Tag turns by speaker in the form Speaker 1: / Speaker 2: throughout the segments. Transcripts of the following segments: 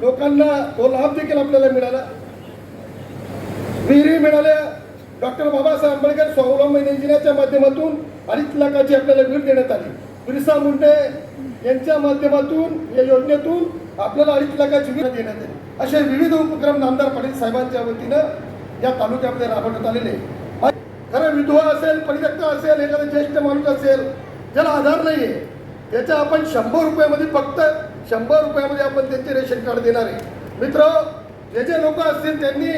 Speaker 1: लोकांना तो लाभ देखील आपल्याला मिळाला. विहिरी मिळाल्या. डॉक्टर बाबासाहेब आंबेडकर स्वावलंबन योजनेच्या माध्यमातून अडीच लाखाची आपल्याला भेट देण्यात आली. बिरसा मुंडे यांच्या माध्यमातून या योजनेतून आपल्याला अडीच लाखाची भेट देण्यात आली. असे विविध उपक्रम नामदार पाटील साहेबांच्या वतीनं या तालुक्यामध्ये राबवण्यात आलेले खरं विधवा असेल परित्यक्त असेल एखादा ज्येष्ठ माणूस असेल ज्याला आधार नाही आहे त्याच्या आपण शंभर रुपयामध्ये फक्त शंभर रुपयामध्ये आपण त्यांचे रेशन कार्ड देणार आहे. मित्र जे जे लोक असतील त्यांनी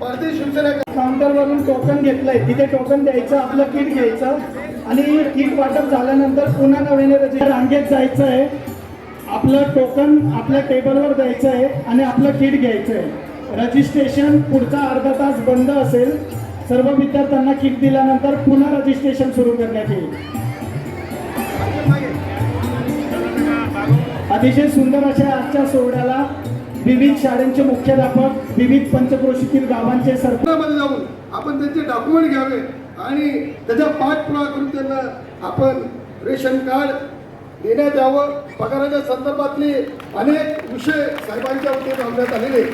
Speaker 1: भारतीय शिवसेना
Speaker 2: काउंटरवरून टोकन घेतलंय. तिथे टोकन द्यायचं आपलं किट घ्यायचं आणि किट वाटप झाल्यानंतर पुन्हा नव्याने रजिस्टर रांगेत जायचं आहे आपलं टोकन आपल्या टेबलवर द्यायचं आहे आणि आपलं किट घ्यायचं आहे रजिस्ट्रेशन पुढचा अर्धा तास बंद असेल. सर्व विद्यार्थ्यांना किट दिल्यानंतर पुन्हा रजिस्ट्रेशन सुरू करण्यात येईल. अतिशय सुंदर अशा आजच्या सोहळ्याला विविध शाळेंचे मुख्याध्यापक विविध पंचक्रोशीतील गावांचे
Speaker 1: सरकारमध्ये जाऊन आपण त्यांचे डॉक्युमेंट घ्यावे आणि त्याचा पाठपुरावा करून त्यांना आपण रेशन कार्ड देण्यात यावं. पगाराच्या संदर्भातले अनेक विषय साहेबांच्या वतीने आणण्यात आलेले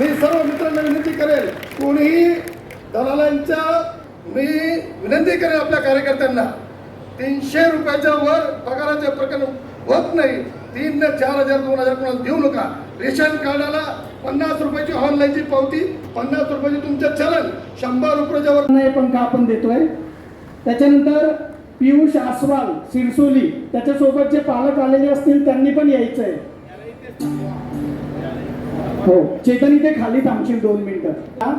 Speaker 1: मी सर्व मित्रांना विनंती करेल कोणीही दलालांच्या मी विनंती करेन आपल्या कार्यकर्त्यांना तीनशे रुपयाच्या वर पगाराचे प्रकरण होत नाही. तीन चार हजार दोन हजार कोणाला देऊ नका. रेशन कार्डाला पन्नास रुपयाची ऑनलाईनची पावती पन्नास रुपयाची तुमचं चलन. शंभर रुपयाच्यावर
Speaker 2: नाही पण का आपण देतोय? त्याच्यानंतर पियुष आसवाल सिरसोली त्याच्यासोबत जे पालक आलेले असतील त्यांनी पण यायचंय. हो चेतन इथे खाली थांबशील दोन मिनिटं. हा?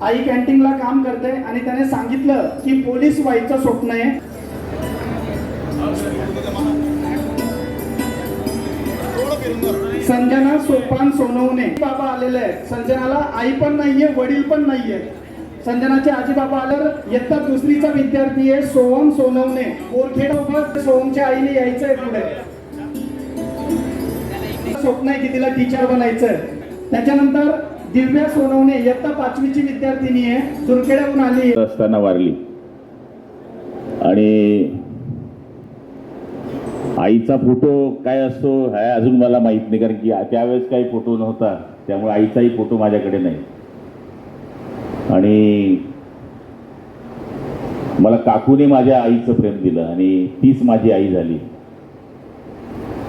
Speaker 2: आई कॅन्टीनला काम करते आणि त्याने सांगितलं की पोलीस व्हायचं स्वप्न आहे. संजना सोपान सोनवणे. बाबा आलेले आहेत. संजनाला आई पण नाहीये वडील पण नाहीये. संजनाचे आजी बाबा आल्यावर इयत्ता दुसरीचा विद्यार्थी आहे सोहम सोनवणे. बोरखेड सोहमच्या आईने यायचंय पुढे. स्वप्न आहे की तिला टीचर बनायचंय. त्याच्यानंतर दिव्या सोनवणे इयत्ता पाचवीची विद्यार्थिनी आहे सुरखेड्याहून आली
Speaker 3: असताना वारली. आणि आईचा फोटो काय असतो हे अजून मला माहीत नाही कारण की त्यावेळेस काही फोटो नव्हता. त्यामुळे आईचाही फोटो माझ्याकडे नाही. आणि मला काकूने माझ्या आईचं प्रेम दिलं आणि तीच माझी आई झाली.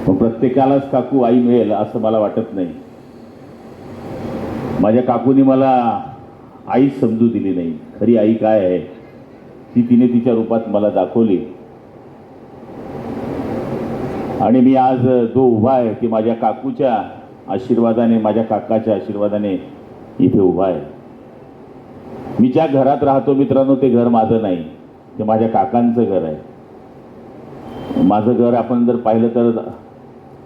Speaker 3: मग प्रत्येकालाच काकू आई मिळेल असं मला वाटत नाही. माझ्या काकूने मला आईच समजू दिली नाही. खरी आई काय आहे ती तिने तिच्या रूपात मला दाखवली. आणि मी आज जो उभा आहे की माझ्या काकूच्या आशीर्वादाने माझ्या काकाच्या आशीर्वादाने इथे उभा आहे. मी ज्या घरात राहतो मित्रांनो ते घर माझं नाही. ते माझ्या काकांचं घर आहे. माझं घर आपण जर पाहिलं तर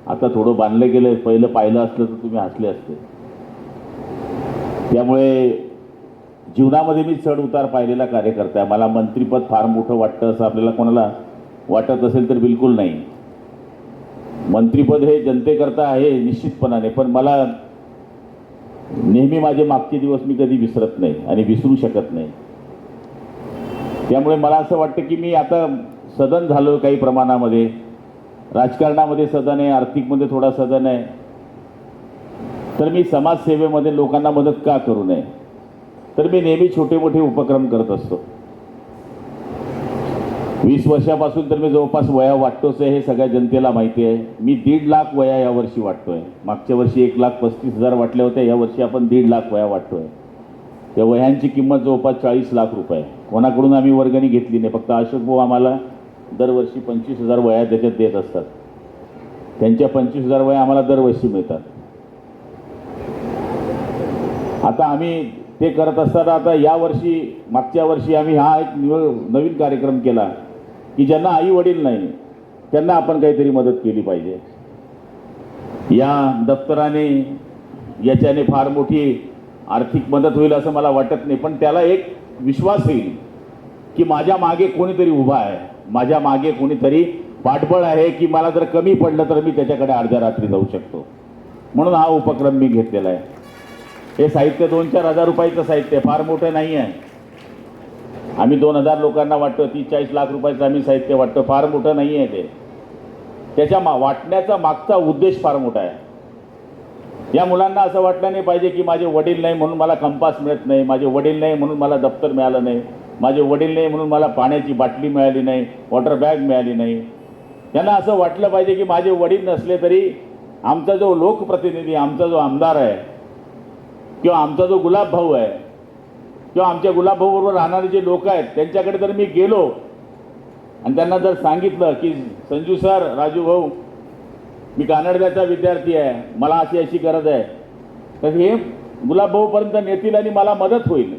Speaker 3: आता थोडं बांधलं गेलं पहिलं पाहिलं असलं तर तुम्ही हसले असते. त्यामुळे जीवनामध्ये मी चढ उतार पाहिलेला कार्यकर्ता आहे. मला मंत्रीपद फार मोठं वाटतं असं आपल्याला कोणाला वाटत असेल तर बिलकुल नाही. मंत्रीपद हे जनतेकरता आहे निश्चितपणाने. पण मला नेहमी माझे मागचे दिवस मी कधी विसरत नाही आणि विसरू शकत नाही. त्यामुळे मला असं वाटतं की मी आता सदन झालो काही प्रमाणामध्ये. राजकारणामध्ये सदन आहे आर्थिकमध्ये थोडा सदन आहे. तर मी समाजसेवेमध्ये लोकांना मदत का करू नये? तर मी नेहमी छोटे मोठे उपक्रम करत असतो. वीस वर्षापासून तर मी जवळपास वया वाटतोच आहे हे सगळ्या जनतेला माहिती आहे. मी दीड लाख वया यावर्षी वाटतोय. मागच्या वर्षी एक लाख पस्तीस हजार वाटल्या होत्या यावर्षी आपण दीड लाख वया वाटतोय. त्या वह्यांची किंमत जवळपास चाळीस लाख रुपये. कोणाकडून आम्ही वर्गणी घेतली नाही फक्त अशोक भाऊ आम्हाला दरवर्षी पंचवीस हजार वया त्याच्यात देत असतात. त्यांच्या पंचवीस हजार वया आम्हाला दरवर्षी मिळतात. आता आम्ही ते करत असताना आता या वर्षी मागच्या वर्षी आम्ही हा एक नवीन कार्यक्रम केला. की ज्यांना आई वडील नाही त्यांना आपण काहीतरी मदत केली पाहिजे. या दप्तराने याच्याने फार मोठी आर्थिक मदत होईल असं मला वाटत नाही पण त्याला एक विश्वास येईल की माझ्या मागे कोणीतरी उभा आहे माझ्या मागे कोणीतरी पाठबळ आहे की मला जर कमी पडलं तर मी त्याच्याकडे अर्ध्या रात्री जाऊ शकतो. म्हणून हा उपक्रम मी घेतलेला आहे. हे साहित्य दोन चार हजार रुपयाचं साहित्य फार मोठं नाही आहे आम्ही दोन हजार लोकांना वाटतो तीस चाळीस लाख रुपयाचं आम्ही साहित्य वाटतो फार मोठं नाही आहे ते. त्याच्या मा वाटण्याचा मागचा उद्देश फार मोठा आहे. या मुलांना असं वाटलं नाही पाहिजे की माझे वडील नाही म्हणून मला कंपास मिळत नाही माझे वडील नाही म्हणून मला दप्तर मिळालं नाही माझे वडील नाही म्हणून मला पाण्याची बाटली मिळाली नाही वॉटर बॅग मिळाली नाही. त्यांना असं वाटलं पाहिजे की माझे वडील नसले तरी आमचा जो लोकप्रतिनिधी आमचा जो आमदार आहे किंवा आमचा जो गुलाब भाऊ आहे किंवा आमच्या गुलाबाबरोबर राहणारे जे लोक आहेत त्यांच्याकडे जर मी गेलो आणि त्यांना जर सांगितलं की संजू सर राजू भाऊ मी कानडव्याचा विद्यार्थी आहे मला अशी अशी गरज आहे तर हे गुलाबभाऊपर्यंत नेतील आणि मला मदत होईल.